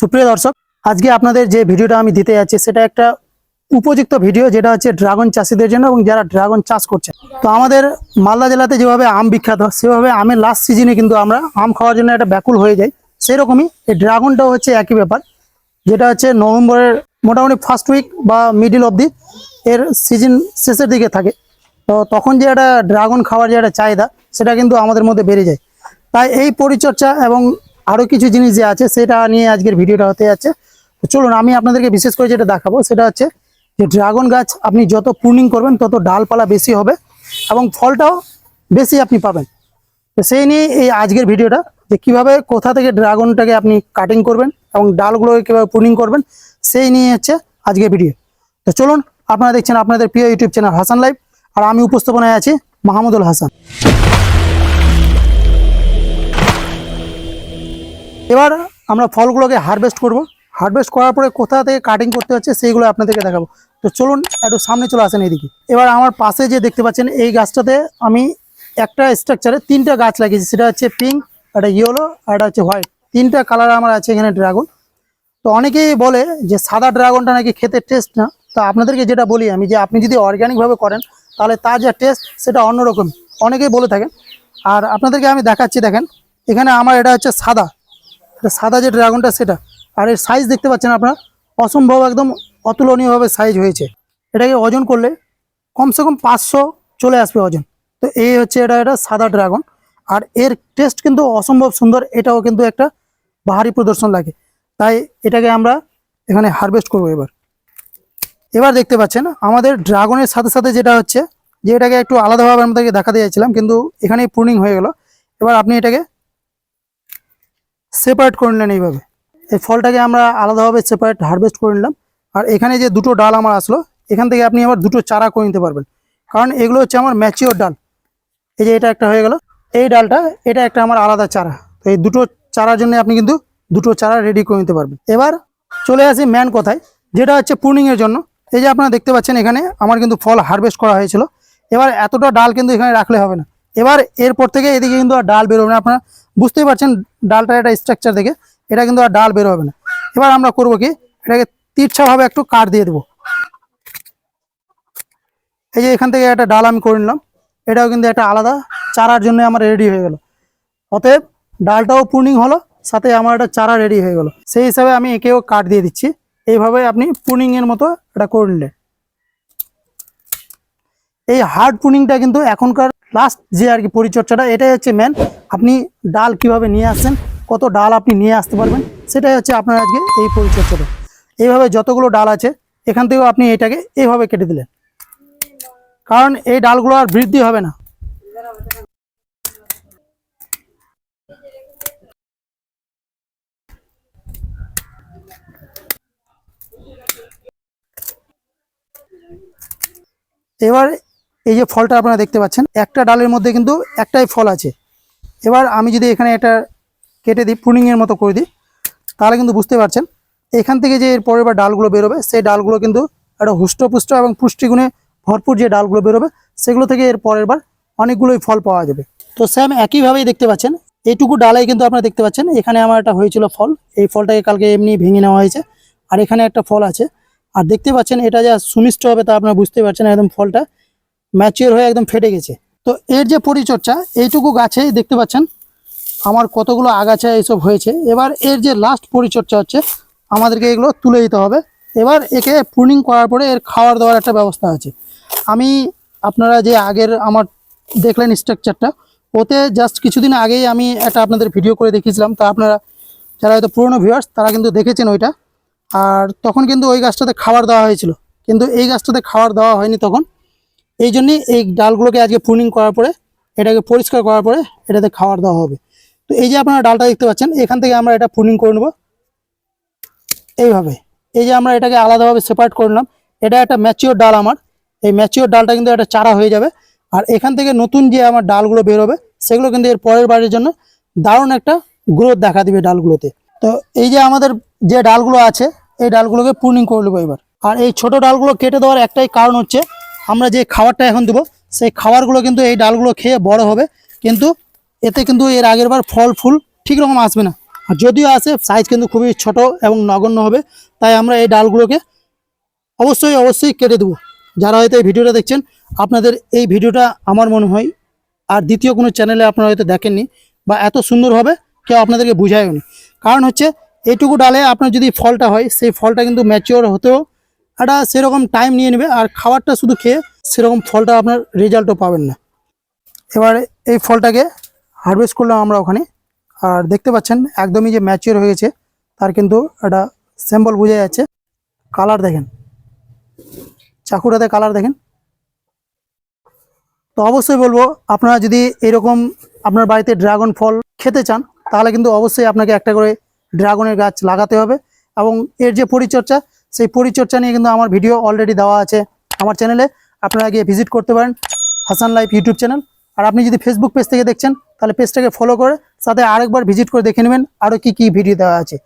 সুপ্রিয় দর্শক, আজকে আপনাদের যে ভিডিওটা আমি দিতে যাচ্ছি, সেটা একটা উপযুক্ত ভিডিও, যেটা হচ্ছে ড্রাগন চাষিদের জন্য এবং যারা ড্রাগন চাষ করছে। তো আমাদের মালদা জেলাতে যেভাবে আম বিখ্যাত, সেভাবে আমের লাস্ট সিজনে কিন্তু আমরা আম খাওয়ার জন্য একটা ব্যাকুল হয়ে যাই। সেরকমই এই ড্রাগনটাও হচ্ছে একই ব্যাপার, যেটা হচ্ছে নভেম্বরের মোটামুটি ফার্স্ট উইক বা মিডিল অবধি এর সিজন শেষের দিকে থাকে। তো তখন যে একটা ড্রাগন খাওয়ার যে একটা চাহিদা, সেটা কিন্তু আমাদের মধ্যে বেড়ে যায়। তাই এই পরিচর্যা এবং আরও কিছু জিনিস যে আছে, সেটা নিয়ে আজকের ভিডিওটা হতে যাচ্ছে। চলুন, আমি আপনাদেরকে বিশেষ করে যেটা দেখাবো, সেটা হচ্ছে যে ড্রাগন গাছ আপনি যত প্রুনিং করবেন, তত ডালপালা বেশি হবে এবং ফলটাও বেশি আপনি পাবেন। তো সেই নিয়ে এই আজকের ভিডিওটা, যে কীভাবে কোথা থেকে ড্রাগনটাকে আপনি কাটিং করবেন এবং ডালগুলোকে কীভাবে প্রুনিং করবেন, সেই নিয়ে হচ্ছে আজকের ভিডিও। তো চলুন, আপনারা দেখছেন আপনাদের প্রিয় ইউটিউব চ্যানেল হাসান লাইভ, আর আমি উপস্থাপনায় আছি মাহমুদুল হাসান। এবার আমরা ফলগুলোকে হারভেস্ট করব। হারভেস্ট করার পরে কোথা থেকে কাটিং করতে হচ্ছে সেইগুলো আপনাদেরকে দেখাবো। তো চলুন একটু সামনে চলে আসেন এদিকে এবার আমার পাশে যে দেখতে পাচ্ছেন এই গাছটাতে আমি একটা স্ট্রাকচারে তিনটা গাছ লাগিয়েছি। সেটা হচ্ছে পিঙ্ক একটা ইয়েলো আর একটা হচ্ছে হোয়াইট তিনটা কালার আমার আছে এখানে ড্রাগন তো অনেকেই বলে যে সাদা ড্রাগনটা নাকি খেতে টেস্ট না। তো আপনাদেরকে যেটা বলি আমি যে আপনি যদি অর্গ্যানিকভাবে করেন, তাহলে তার যা টেস্ট সেটা অন্যরকম। অনেকেই বলে থাকেন। আর আপনাদেরকে আমি দেখাচ্ছি, দেখেন। এখানে আমার এটা হচ্ছে সাদা। এটা সাদা যে ড্রাগনটা, সেটা। আর এর সাইজ দেখতে পাচ্ছেন আপনারা? অসম্ভব একদম অতুলনীয়ভাবে সাইজ হয়েছে। এটাকে ওজন করলে কমসে কম পাঁচশো চলে আসবে ওজন। তো এই হচ্ছে এটা এটা সাদা ড্রাগন। আর এর টেস্ট কিন্তু অসম্ভব সুন্দর, এটাও কিন্তু একটা বাহারি প্রদর্শন লাগে। তাই এটাকে আমরা এখানে হারভেস্ট করব এবার। এবার দেখতে পাচ্ছেন, আমাদের ড্রাগনের সাথে সাথে যেটা হচ্ছে, যে এটাকে একটু আলাদাভাবে আমাদেরকে দেখাতে চাইছিলাম, কিন্তু এখানে প্রুনিং হয়ে গেল। এবার আপনি এটাকে সেপারেট করে নিলেন এইভাবে। এই ফলটাকে আমরা আলাদাভাবে সেপারেট হারভেস্ট করে নিলাম। আর এখানে যে দুটো ডাল আমার আসলো, এখান থেকে আপনি আবার দুটো চারা করে নিতে পারবেন। কারণ এগুলো হচ্ছে আমার ম্যাচিওর ডাল। এই যে এটা একটা হয়ে গেল। এই ডালটা, এটা একটা আমার আলাদা চারা। তো এই দুটো চারার জন্য আপনি কিন্তু দুটো চারা রেডি করে নিতে পারবেন। এবার চলে আসি ম্যান কথায়, যেটা হচ্ছে প্রুনিংয়ের জন্য। এই যে আপনারা দেখতে পাচ্ছেন এখানে আমার কিন্তু ফল হারভেস্ট করা হয়েছিল। এবার এতটা ডাল কিন্তু এখানে রাখলে হবে না। এবার এরপর থেকে এদিকে কিন্তু আর ডাল বেরোবে না। আপনারা বুঝতেই পারছেন, ডালটার একটা স্ট্রাকচার দেখে এটা কিন্তু আর ডাল বেরোবে না। এবার আমরা করব কি, এটাকে তিরছাভাবে একটু কাট দিয়ে দেবো। এই যে এখান থেকে একটা ডাল আমি করে নিলাম। এটাও কিন্তু একটা আলাদা চারার জন্য আমার রেডি হয়ে গেল। অতএব ডালটাও পূর্ণিং হলো, সাথে আমার একটা চারা রেডি হয়ে গেল। সেই হিসাবে আমি একেও কাট দিয়ে দিচ্ছি। এইভাবে আপনি পুনিং এর মতো এটা করে নিলেন। এই হার্ড পুনিংটা কিন্তু এখনকার লাস্ট যে আর কি পরিচর্যাটা, এটাই হচ্ছে মেন আপনি ডাল কীভাবে নিয়ে আসছেন, কত ডাল আপনি নিয়ে আসতে পারবেন, সেটাই হচ্ছে আপনার আজকে এই পরিচর্যাটা। এইভাবে যতগুলো ডাল আছে, এখান থেকেও আপনি এটাকে এইভাবে কেটে দিলেন। কারণ এই ডালগুলো আর বৃদ্ধি হবে না। এবার এই যে ফলটা আপনারা দেখতে পাচ্ছেন, একটা ডালের মধ্যে কিন্তু একটাই ফল আছে। এবার আমি যদি এখানে এটা কেটে দিই প্রুনিংয়ের মতো করে দিই, তাহলে কিন্তু বুঝতে পারছেন, এখান থেকে যে এর পরের বার ডালগুলো বেরোবে, সেই ডালগুলো কিন্তু একটা হুষ্টপুষ্ট এবং পুষ্টিগুণে ভরপুর যে ডালগুলো বেরোবে, সেগুলো থেকে এর পরের বার অনেকগুলোই ফল পাওয়া যাবে। তো স্যাম একইভাবেই দেখতে পাচ্ছেন, এইটুকু ডালাই কিন্তু আপনারা দেখতে পাচ্ছেন, এখানে আমার একটা হয়েছিল ফল, এই ফলটাকে কালকে এমনি ভেঙে নেওয়া হয়েছে, আর এখানে একটা ফল আছে। আর দেখতে পাচ্ছেন, এটা যা সুমিষ্ট হবে তা আপনারা বুঝতে পারছেন একদম ফলটা। ম্যাচিওর হয়ে একদম ফেটে গেছে। তো এর যে পরিচর্যা, এইটুকু গাছে দেখতে পাচ্ছেন, আমার কতগুলো আগাছা এইসব হয়েছে। এবার এর যে লাস্ট পরিচর্যা হচ্ছে, আমাদেরকে এগুলো তুলে দিতে হবে। এবার একে প্রুনিং করার পরে এর খাওয়ার দাওয়ার একটা ব্যবস্থা আছে। আমি আপনারা যে আগের আমার দেখলেন স্ট্রাকচারটা ওতে জাস্ট কিছুদিন আগেই আমি একটা আপনাদের ভিডিও করে দেখিয়েছিলাম। তা আপনারা, যারা হয়তো পুরনো ভিউয়ার্স তারা কিন্তু দেখেছেন ওইটা। আর তখন কিন্তু ওই গাছটাতে খাবার দেওয়া হয়েছিল। কিন্তু এই গাছটাতে খাবার দেওয়া হয়নি তখন। এই জন্যে এই ডালগুলোকে আজকে প্রুনিং করার পরে, এটাকে পরিষ্কার করার পরে এটাতে খাবার দেওয়া হবে। তো এই যে আপনারা ডালটা দেখতে পাচ্ছেন, এখান থেকে আমরা এটা প্রুনিং করে নেব। এইভাবে। এই যে আমরা এটাকে আলাদাভাবে সেপারেট করে নিলাম। এটা একটা ম্যাচিওর ডাল আমার। এই ম্যাচিওর ডালটা কিন্তু একটা চারা হয়ে যাবে। আর এখান থেকে নতুন যে আমার ডালগুলো বেরোবে সেগুলো কিন্তু এর পরের বারের জন্য দারুণ একটা গ্রোথ দেখা দিবে ডালগুলোতে। তো এই যে আমাদের যে ডালগুলো আছে, এই ডালগুলোকে প্রুনিং করে নেব এবার। আর এই ছোট ডালগুলো কেটে দেওয়ার একটাই কারণ হচ্ছে আমরা যে খাবারটা এখন দেবো, সেই খাবারগুলো কিন্তু এই ডালগুলো খেয়ে বড় হবে। কিন্তু এতে কিন্তু এর আগের বার ফল, ফুল ঠিক রকম আসবে না। আর যদিও আসে সাইজ কিন্তু খুবই ছোট এবং নগণ্য হবে। তাই আমরা এই ডালগুলোকে অবশ্যই অবশ্যই কেটে দেবো। যারা হয়তো এই ভিডিওটা দেখছেন, আপনাদের এই ভিডিওটা আমার মনে হয়, আর দ্বিতীয় কোনো চ্যানেলে আপনারা হয়তো দেখেননি বা এত সুন্দরভাবে কেউ আপনাদেরকে বুঝায়নি কারণ হচ্ছে, এইটুকু ডালে আপনার যদি ফলটা হয়, সেই ফলটা কিন্তু ম্যাচিওর হতেও একটা সেরকম টাইম নিয়ে নেবে আর খাবারটা শুধু খেয়ে সেরকম ফলটা আপনার রেজাল্টও পাবেন না। এবার এই ফলটাকে হারভেস্ট করলাম আমরা ওখানে। আর দেখতে পাচ্ছেন, একদমই যে ম্যাচিওর হয়ে গেছে তার কিন্তু একটা স্যাম্পল বোঝা যাচ্ছে। কালার দেখেন। চাকুটাতে কালার দেখেন। তো অবশ্যই বলব, আপনারা যদি এরকম আপনার বাড়িতে ড্রাগন ফল খেতে চান, তাহলে কিন্তু অবশ্যই আপনাকে একটা করে ড্রাগনের গাছ লাগাতে হবে। এবং এর যে পরিচর্যা সেই পরিচর্যা নিয়ে কিন্তু আমার ভিডিও অলরেডি দেওয়া আছে। আমার চ্যানেলে আপনারা গিয়ে ভিজিট করতে পারেন হাসান লাইফ ইউটিউব চ্যানেল আর আপনি যদি ফেসবুক পেজ থেকে দেখছেন, তাহলে পেজটাকে ফলো করে, সাথে আরেকবার ভিজিট করে দেখে নেবেন আরও কি কি ভিডিও দেওয়া আছে।